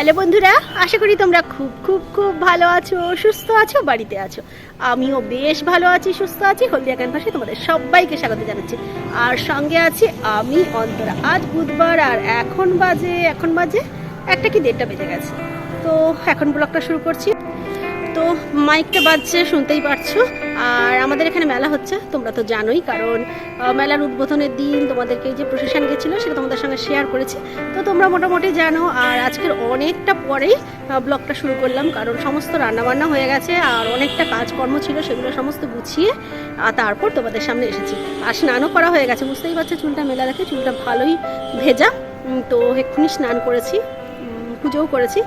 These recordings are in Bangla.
হ্যালো বন্ধুরা, আশা করি তোমরা খুব খুব খুব ভালো আছো, সুস্থ আছো, বাড়িতে আছো। আমিও বেশ ভালো আছি, সুস্থ আছি। হলদিয়া ক্যানভাসে তোমাদের সবাইকে স্বাগত জানাচ্ছি। আর সঙ্গে আছি আমি, অন্তরা। আজ বুধবার আর এখন বাজে এখন বাজে একটা কি দেড়টা বেজে গেছে। তো এখন ব্লগটা শুরু করছি। তো মাইকটা বাজছে, শুনতেই পারছ। আর আমাদের এখানে মেলা হচ্ছে, তোমরা তো জানোই, কারণ মেলার উদ্বোধনের দিন তোমাদেরকে যে প্রশাসন গেছিল, সেটা তোমাদের সঙ্গে শেয়ার করেছি। তো তোমরা মোটামুটি জানো, আর আজকের অনেকটা পরেই ব্লগটা শুরু করলাম, কারণ সমস্ত রান্নাবান্না হয়ে গেছে, আর অনেকটা কাজকর্ম ছিল, সেগুলো সমস্ত গুছিয়ে, আর তারপর তোমাদের সামনে এসেছি। আর স্নানও করা হয়ে গেছে, বুঝতেই পারছ, চুলটা মেলা রাখে, চুলটা ভালোই ভেজা। তো এক্ষুনি স্নান করেছি পুজোও করেছি।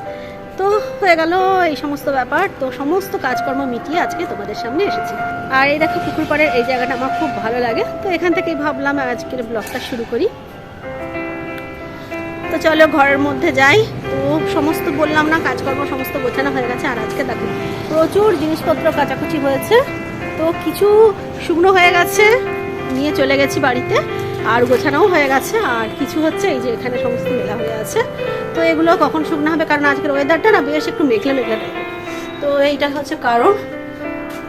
তো হয়ে গেল, এই সমস্ত ব্যাপার। তো সমস্ত কাজকর্ম মিটিয়ে আজকে তোমাদের সামনে এসেছি। আর এই দেখো পুকুর পাড়ের এই জায়গাটা আমার খুব ভালো লাগে। তো এখান থেকেই ভাবলাম আজকের ব্লগটা শুরু করি। তো চলো ঘরের মধ্যে যাই। তো সমস্ত বললাম না, কাজকর্ম সমস্ত গোছানো হয়ে গেছে। আর আজকে দেখো, প্রচুর জিনিসপত্র কাচাকুচি হয়েছে। তো কিছু শুকনো হয়ে গেছে, নিয়ে চলে গেছি বাড়িতে। আর গোছানোও হয়ে গেছে। আর কিছু হচ্ছে এই যে এখানে সমস্ত মেলা হয়ে আছে। তো এগুলো কখন শুকনো হবে? কারণ আজকের ওয়েদারটা না বেশ একটু মেঘলা মেঘলা তো এইটা হচ্ছে কারণ।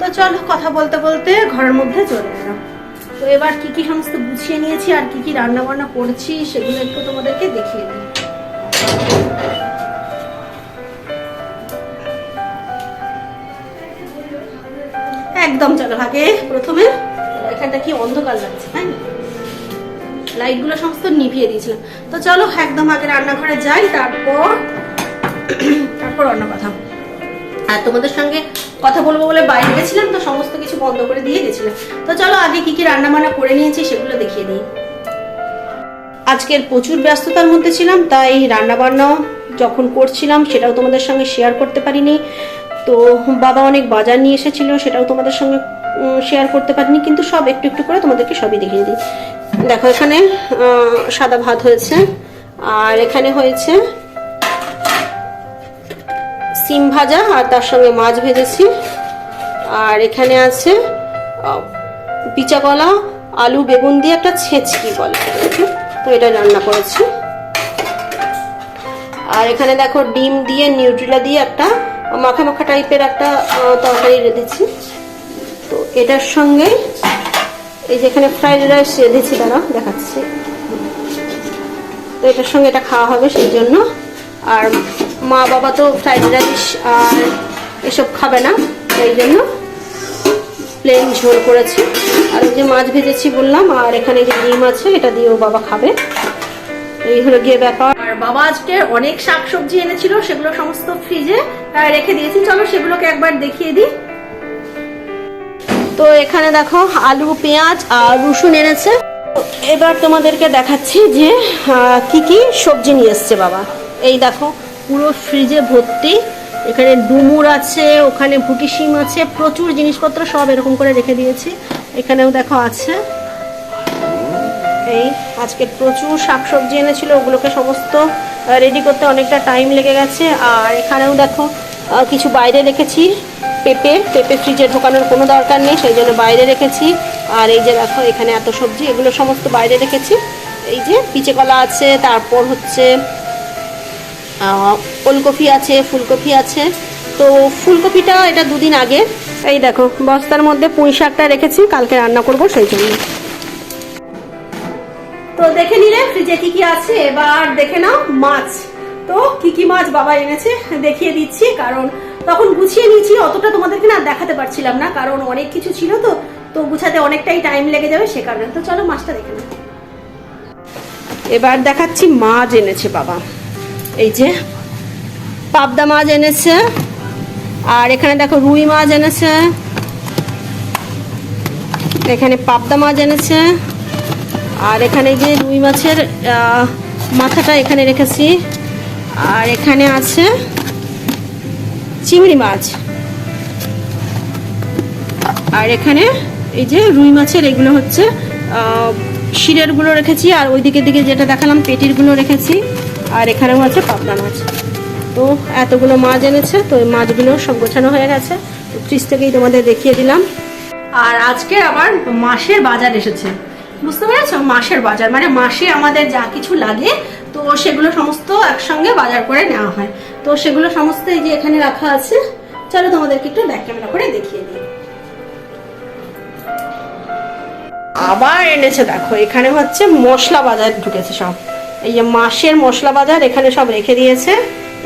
তো চলো কথা বলতে বলতে ঘরের মধ্যে চলে এলাম। তো এবার কি কি সমস্ত গুছিয়ে নিয়েছি আর কি কি রান্না বান্না করছি সেগুলো একটু তোমাদেরকে দেখিয়ে দিই। একদম চলো আগে প্রথমে, এখানটা কি অন্ধকার লাগছে, তাই না? লাইটগুলো সমস্ত নিভিয়ে দিয়েছিলাম। তো চলো, একদম আগে রান্নাঘরে যাই, তারপর তারপর অন্য কথা। আর তোমাদের সঙ্গে কথা বলব বলে বাইরে গেছিলাম, তো সমস্ত কিছু বন্ধ করে দিয়ে গেছিলাম। তো চলো, আগে কি কি রান্না বান্না করে নিয়েছি সেগুলো দেখিয়ে দিই। আজকের প্রচুর ব্যস্ততার মধ্যে ছিলাম, তাই রান্না বান্না যখন করছিলাম সেটাও তোমাদের সঙ্গে শেয়ার করতে পারিনি। তো বাবা অনেক বাজার নিয়ে এসেছিল, সেটাও তোমাদের সঙ্গে শেয়ার করতে পারিনি, কিন্তু সব একটু একটু করে তোমাদেরকে সবই দেখিয়ে দিই। দেখো, এখানে সাদা ভাত হয়েছে। আর এখানে হয়েছে সিম ভাজা, আর তার সঙ্গে মাছ ভেজেছি। আর এখানে আছে পিচা আলু বেগুন দিয়ে একটা ছেঁচকি বলে। তো এটা রান্না করেছি। আর এখানে দেখো, ডিম দিয়ে, নিউট্রিলা দিয়ে একটা মাখা মাখা টাইপের একটা তরকারি রেঁধেছি। তো এটার সঙ্গে এই যে এখানে ফ্রাইড রাইস রেঁধেছি দাঁড়া দেখাচ্ছি। তো এটার সঙ্গে এটা খাওয়া হবে সেই জন্য। আর মা বাবা তো ফ্রাইড রাইস আর এসব খাবে না, সেই জন্য প্লেন ঝোল করেছি। আর যে মাছ ভেজেছি বললাম, আর এখানে যে ডিম আছে, এটা দিয়েও বাবা খাবে। এই হলো গিয়ে ব্যাপার। আর বাবা আজকে অনেক শাকসবজি এনেছিল, সেগুলো সমস্ত ফ্রিজে রেখে দিয়েছি। চলো সেগুলোকে একবার দেখিয়ে দিই। তো এখানে দেখো আলু, পেঁয়াজ আর রসুন এনেছে। এবার তোমাদেরকে দেখাচ্ছি যে কি কি সবজি নিয়ে এসছে বাবা। এই দেখো, পুরো ফ্রিজে ভর্তি। এখানে ডুমুর আছে, ওখানে ভুটি শিম আছে, প্রচুর জিনিসপত্র সব এরকম করে রেখে দিয়েছি। এখানেও দেখো আছে। এই, আজকে প্রচুর শাকসবজি এনেছিল, ওগুলোকে সমস্ত রেডি করতে অনেকটা টাইম লেগে গেছে। আর এখানেও দেখো কিছু বাইরে রেখেছি পেঁপে পেঁপে ফ্রিজে ঢোকানোর কোনো দরকার নেই, সেই জন্য বাইরে রেখেছি। আর এই যে দেখো, এখানে এত সবজি, এগুলো সমস্ত বাইরে রেখেছি। এই যে পিচে কলা আছে, তারপর হচ্ছে ওলকপি আছে, ফুলকপি আছে। তো ফুলকপিটা এটা দুদিন আগে, এই দেখো, বস্তার মধ্যে পুঁই শাকটা রেখেছি, কালকে রান্না করব সেই জন্য। তো দেখে নিলে ফ্রিজে কি কি আছে, এবার দেখে নাও মাছ। তো কি কি মাছ বাবা এনেছে, দেখিয়ে দিচ্ছি, কারণ তখন গুছিয়ে নিয়েছি, অতটা তোমাদেরকে না দেখাতে পারছিলাম না, কারণ অনেক কিছু ছিল তো তো গুছাতে অনেকটাই টাইম লেগে যাবে সে কারণে। তো চলো মাছটা দেখে নাও। এবার দেখাচ্ছি মাছ এনেছে বাবা। এই যে, পাবদা মাছ এনেছে, আর এখানে দেখো রুই মাছ এনেছে, এখানে পাবদা মাছ এনেছে, আর এখানে যে রুই মাছের মাথাটা এখানে রেখেছি, আর এখানে আছে চিংড়ি মাছ। আর এখানে এই যে রুই মাছের এগুলো হচ্ছে শিরেরগুলো রেখেছি, আর ওই দিকে দিকে যেটা দেখালাম পেটিরগুলো রেখেছি, আর এখানেও আছে পাবদা মাছ। তো এতগুলো মাছ এনেছে, তো এই মাছগুলো সব গোছানো হয়ে গেছে। ফ্রিজ থেকেই তোমাদের দেখিয়ে দিলাম। আর আজকে আবার মাসের বাজার এসেছে। বুঝতে পেরেছ? মাসের বাজার মানে মাসে আমাদের যা কিছু লাগে, তো সেগুলো সমস্ত একসঙ্গে বাজার করে নেওয়া হয়। তো সেগুলো সমস্ত এই যে এখানে রাখা আছে, চলো তোমাদেরকে একটু ব্যাক ক্যামেরা করে দেখিয়ে দিই। আবার এনেছে, দেখো, এখানে হচ্ছে মশলা বাজার ঢুকেছে সব। এই যে মাসের মশলা বাজার এখানে সব রেখে দিয়েছে।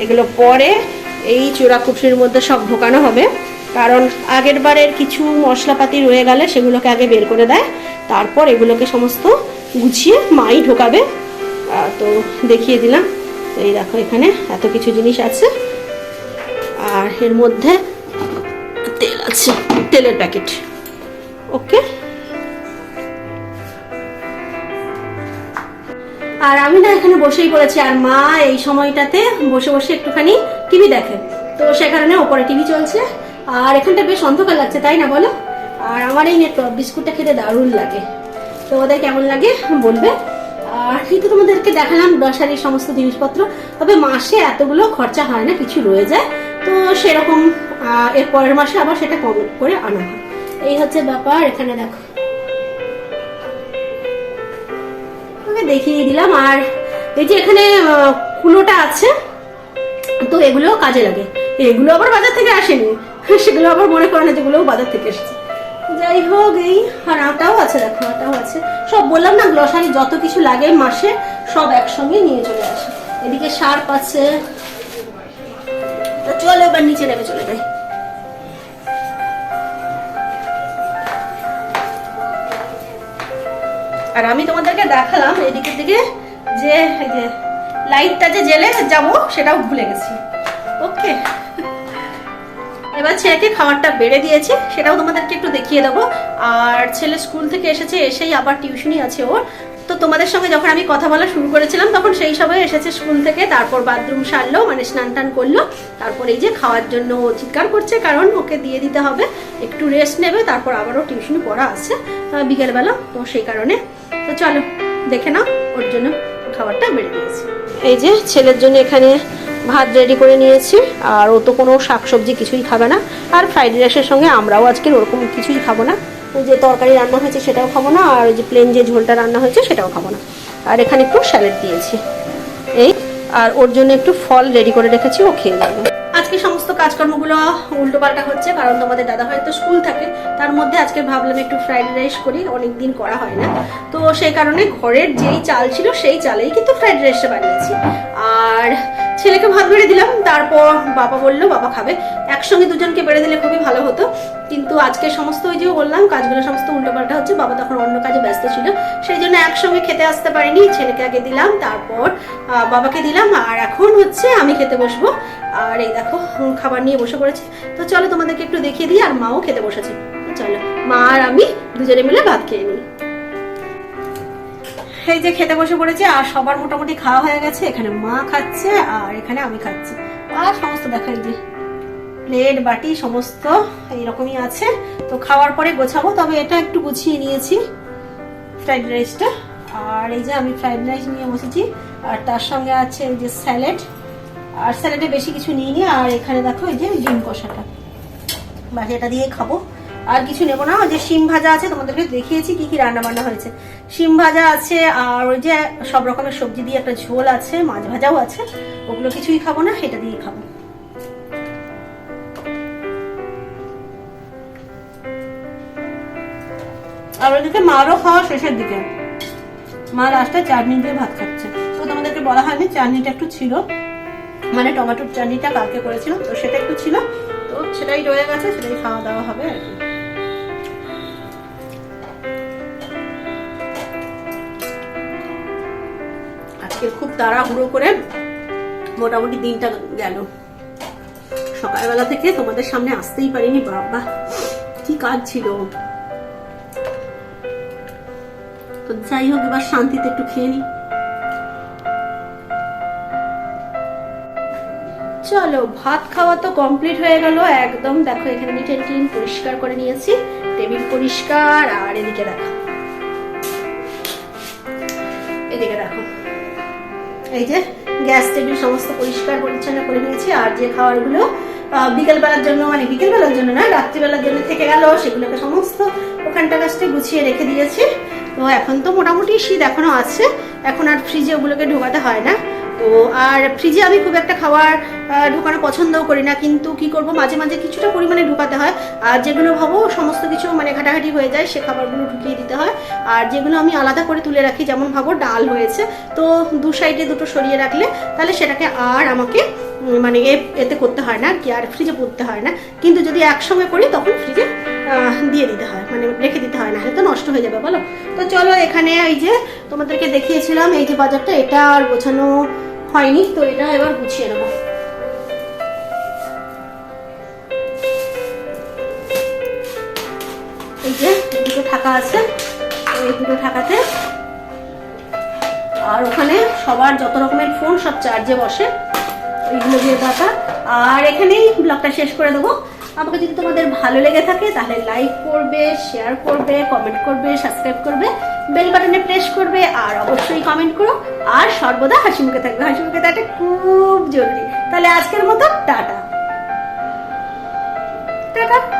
এগুলো পরে এই চূড়াকুটির মধ্যে সব ঢোকানো হবে। কারণ আগের বারের কিছু মশলাপাতি রয়ে গেলে সেগুলোকে আগে বের করে দেয়। তারপর এগুলোকে সমস্ত গুছিয়ে মাই ঢোকাবে। তো দেখিয়ে দিলাম। তো এই দেখো এখানে এত কিছু জিনিস আছে। আর এর মধ্যে তেল আছে, তেলের প্যাকেট। ওকে? আর আমি না এখানে বসেই পড়েছি, আর মা এই সময়টাতে বসে বসে একটুখানি টিভি দেখে। তো সে কারণে ওপরে টিভি চলছে, আর এখানটা বেশ অন্ধকার লাগছে, তাই না বলো? আর আমার এই নেটওয়ার্ক, বিস্কুটটা খেতে দারুণ লাগে। তো ওদের কেমন লাগে বলবে? আর এই তো তোমাদেরকে দেখালাম গ্রসারির সমস্ত জিনিসপত্র, তবে মাসে এতগুলো খরচা হয় না, কিছু রয়ে যায়। তো সেরকম এর পরের মাসে আবার সেটা কম করে আনা হয়। এই হচ্ছে ব্যাপার, এখানে দেখো। দেখিয়ে দিলাম, আর এই যে এখানে কুলোটা আছে, তো এগুলোও কাজে লাগে। এগুলো আবার বাজার থেকে আসেনি, সেগুলো আবার মনে করে না যেগুলোও বাজার থেকে এসেছে। যাই হোক, এই আর আটাও আছে, দেখো আটাও আছে। সব বললাম না, গ্রসারি যত কিছু লাগে মাসে সব একসঙ্গে নিয়ে চলে আসে। এদিকে শার্প আছে চলো এবার নিচে নেমে চলে যাই। আর আমি তোমাদেরকে দেখালাম এদিকের দিকে যে লাইটটা যে জেলে যাব সেটাও ভুলে গেছি। ওকে এবার ছেলেকে খাবারটা বেড়ে দিয়েছি, সেটাও তোমাদেরকে একটু দেখিয়ে দেবো। আর ছেলে স্কুল থেকে এসেছে, এসেই আবার টিউশনই আছে ওর। তো তোমাদের সঙ্গে যখন আমি কথা বলা শুরু করেছিলাম, তখন সেই সময় এসেছে স্কুল থেকে, তারপর বাথরুম সারলো মানে স্নান টান করল। তারপর এই যে খাওয়ার জন্য ও চিৎকার করছে, কারণ ওকে দিয়ে দিতে হবে। একটু রেস্ট নেবে, তারপর আবারও টিউশনি পড়া আছে বিকেলবেলা। তো সেই কারণে, তো চলো, দেখে নাও, ওর জন্য খাবারটা বেড়ে দিয়েছি। এই যে ছেলের জন্য এখানে ভাত রেডি করে নিয়েছি, আর ও তো কোনো শাকসবজি কিছুই খাবে না। আর ফ্রাইড রাইসের সঙ্গে আমরাও আজকে ওরকম কিছুই খাব না। যে তরকারি রান্না হয়েছে সেটাও খাব না, আর ওই যে প্লেন যে ঝোলটা রান্না হয়েছে সেটাও খাব না। আর এখানে একটু স্যালাড দিয়েছি। এই, আর ওর জন্য একটু ফল রেডি করে রেখেছি, ও খেয়ে যাবে আজকে সমস্ত কাজকর্মগুলো উল্টো পাল্টা হচ্ছে, কারণ তোমাদের দাদা হয়তো স্কুল থাকে, তার মধ্যে আজকে ভাবলাম একটু ফ্রাইড রাইস করি অনেক দিন করা হয় না। তো সেই কারণে ঘরের যেই চাল ছিল সেই চালেই কিন্তু ফ্রাইড রাইসটা বানিয়েছি। আর ছেলেকে ভাত বেড়ে দিলাম, তারপর বাবা বলল, বাবা খাবে। একসঙ্গে দুজনকে বেড়ে দিলে খুবই ভালো হতো। কিন্তু আজকে সমস্ত ওই যে বললাম, কাজগুলো সমস্ত উল্টোপাল্টা হচ্ছে, বাবা তখন অন্য কাজে ব্যস্ত ছিল। সেই জন্য একসঙ্গে খেতে আসতে পারিনি, ছেলেকে আগে দিলাম, তারপর বাবাকে দিলাম, আর এখন হচ্ছে আমি খেতে বসবো। আর এই দেখো খাবার নিয়ে বসে পড়েছে। তো চলো তোমাদেরকে একটু দেখিয়ে দিই, আর মাও খেতে বসেছে। চলো, মা আর আমি দুজনে মিলে ভাত খেয়ে নিই। এই যে খেতে বসে পড়েছে, আর সবার মোটামুটি খাওয়া হয়ে গেছে। এখানে মা খাচ্ছে, আর এখানে আমি খাচ্ছি। আর সমস্ত দেখা এই যে প্লেট, বাটি, সমস্ত এইরকমই আছে। তো খাওয়ার পরে গোছাবো, তবে এটা একটু গুছিয়ে নিয়েছি ফ্রাইড রাইসটা আর এই যে আমি ফ্রাইড রাইস নিয়ে বসেছি, আর তার সঙ্গে আছে এই যে স্যালাড আর স্যালাডে বেশি কিছু নিয়ে নিইনি, আর এখানে দেখো এই যে ডিম কষাটা। বাকি এটা দিয়ে খাব। আর কিছু নেব না। ওই যে শিম ভাজা আছে, তোমাদেরকে দেখিয়েছি কি কি রান্না বান্না হয়েছে। শিম ভাজা আছে, আর ওই যে সব রকমের সবজি দিয়ে একটা ঝোল আছে, মাছ ভাজাও আছে, ওগুলো কিছুই খাব না, সেটা দিয়ে খাব। আর ওইদিকে মারও খাওয়া শেষের দিকে। মা লাস্টে চাটনি দিয়ে ভাত খাচ্ছে। তো তোমাদেরকে বলা হয়নি, চাটনিটা একটু ছিল। মানে টমেটোর চাটনিটা কালকে করেছিলাম, তো সেটা একটু ছিল। তো সেটাই রয়ে গেছে, সেটাই খাওয়া দাওয়া হবে আর কি। আজকে খুব তাড়াহুড়ো করে মোটামুটি দিনটা গেল। সকালবেলা থেকে তোমাদের সামনে আসতেই পারিনি, বাবা। কি কাজ ছিল? তো যাই হোক, এবার শান্তিতে একটু খেয়ে নি। চলো, ভাত খাওয়া তো কমপ্লিট হয়ে গেল। একদম দেখো, এখানে আমি টেন পরিষ্কার করে নিয়েছি। টেবিল পরিষ্কার, আর এদিকে দেখো। এদিকে দেখো। এই যে, গ্যাস, টেবিল সমস্ত পরিষ্কার, পরিচ্ছন্ন করে নিয়েছি। আর যে খাবারগুলো বিকেলবেলার জন্য মানে বিকেলবেলার জন্য না, রাত্রিবেলার জন্য থেকে গেল, সেগুলোকে সমস্ত ওখানটা গাছটি গুছিয়ে রেখে দিয়েছি। তো এখন তো মোটামুটি শীত এখনও আছে। এখন আর ফ্রিজে ওগুলোকে ঢোকাতে হয় না। তো আর ফ্রিজে আমি খুব একটা খাবার ঢোকানো পছন্দও করি না, কিন্তু কি করব? মাঝে মাঝে কিছুটা পরিমাণে ঢোকাতে হয়। আর যেগুলো ভাবো, সমস্ত কিছু মানে ঘাটাঘাটি হয়ে যায়, সে খাবারগুলো ঢুকিয়ে দিতে হয়। আর যেগুলো আমি আলাদা করে তুলে রাখি, যেমন ভাবো ডাল হয়েছে, তো দু সাইডে দুটো সরিয়ে রাখলে তাহলে সেটাকে আর আমাকে মানে এতে করতে হয় না কি, আর ফ্রিজে পুরতে হয় না। কিন্তু যদি একসঙ্গে করি, তখন ফ্রিজে দিয়ে দিতে হয় মানে রেখে দিতে হয় না হয়তো নষ্ট হয়ে যাবে, বলো? তো চলো এখানে এই যে তোমাদেরকে দেখিয়েছিলাম, এই যে বাজারটা, এটা আর গোছানো হয়নি, তো এটা এবার গুছিয়ে নেব। এই যে দুটো ঠাকা আছে এই দুটো ঠাকাতে আর ওখানে সবার যত রকমের ফোন, সব চার্জে বসে এইগুলো দিয়ে দরকার আর এখানেই ব্লগটা শেষ করে দেবো। আমাকে যদি তোমাদের ভালো লেগে থাকে, তাহলে লাইক করবে শেয়ার করবে কমেন্ট করবে সাবস্ক্রাইব করবে। বেল বাটনে প্রেস করবে আর অবশ্যই কমেন্ট করো। আর সর্বদা হাসি মুখে থাকবে। হাসি মুখে থাকতে খুব জরুরি। তাহলে আজকের মতো, টাটা। টাটা।